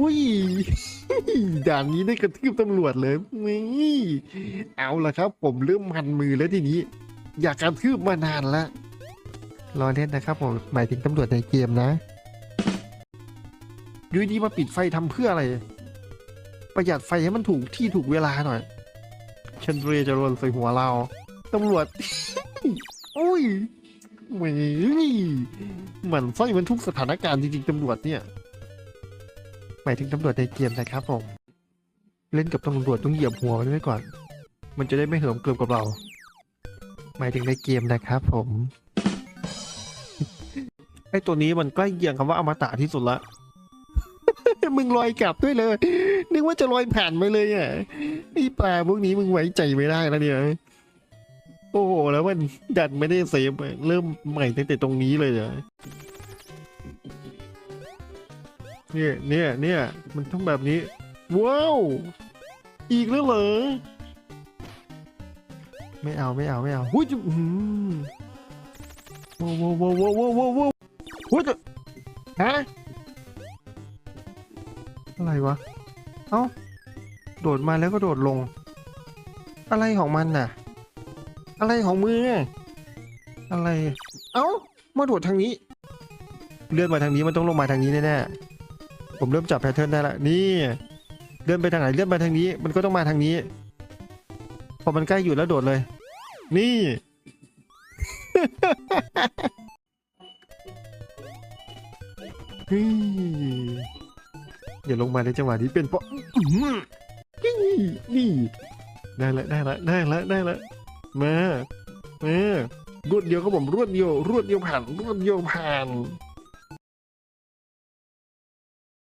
อุ้ยด่านนี้ได้กระทืบตำรวจเลยนี่เอาละครับ ผมเริ่มมันมือแล้วทีนี้ อยากกระทืบมานานแล้วรอเล่นนะครับผมหมายถึงตำรวจในเกมนะอยูดีมาปิดไฟทำเพื่ออะไร ประหยัดไฟให้มันถูกที่ถูกเวลาหน่อยเชนเดรจะรวนใส่หัวเราตำรวจอุ้ยมเหมือนไส้มันทุกสถานการณ์จริงๆตำรวจเนี่ย หมายถึงตำรวจในเกมนะครับผม เล่นกับตำรวจต้องเหยียบหัวมันไว้ก่อน มันจะได้ไม่เหิมเกลิมกับเรา หมายถึงในเกมนะครับผม ไอตัวนี้มันใกล้เคียงคำว่าอมตะที่สุดละ มึงลอยกลับด้วยเลย นึกว่าจะลอยผ่านไปเลยอะไอปลาพวกนี้มึงไว้ใจไม่ได้แล้วเนี่ย โอ้โหแล้วมันดันไม่ได้เซฟเริ่มใหม่ตั้งแต่ตรงนี้เลยเหรอ เนี่ยเนี่ยเนี่ยมันต้องแบบนี้ ว้าว อีกแล้วเหรอ ไม่เอาไม่เอาไม่เอาหุ้ยจะอืมว้าวว้าวว้าวว้าวว้าวว้าวหุ้ยจะฮะอะไรวะ เอ้า โดดมาแล้วก็โดดลง อะไรของมันน่ะ อะไรของมือ อะไร เอ้า มาโดดทางนี้ เลื่อนมาทางนี้มันต้องลงมาทางนี้แน่ๆ ผมเริ่มจับแพทเทิร์นได้ละนี่เลื่อนไปทางไหนเลื่อนมาทางนี้ มันก็ต้องมาทางนี้ พอมันใกล้อยู่แล้วโดดเลย นี่เฮ้ยอย่าลงมาในจังหวะนี้เป็นเพราะนี่นี่ได้ละได้ละได้ละได้ละมามา รวดเดียวครับผมรวดเดียว รวดเดียวผ่าน รวดเดียวผ่าน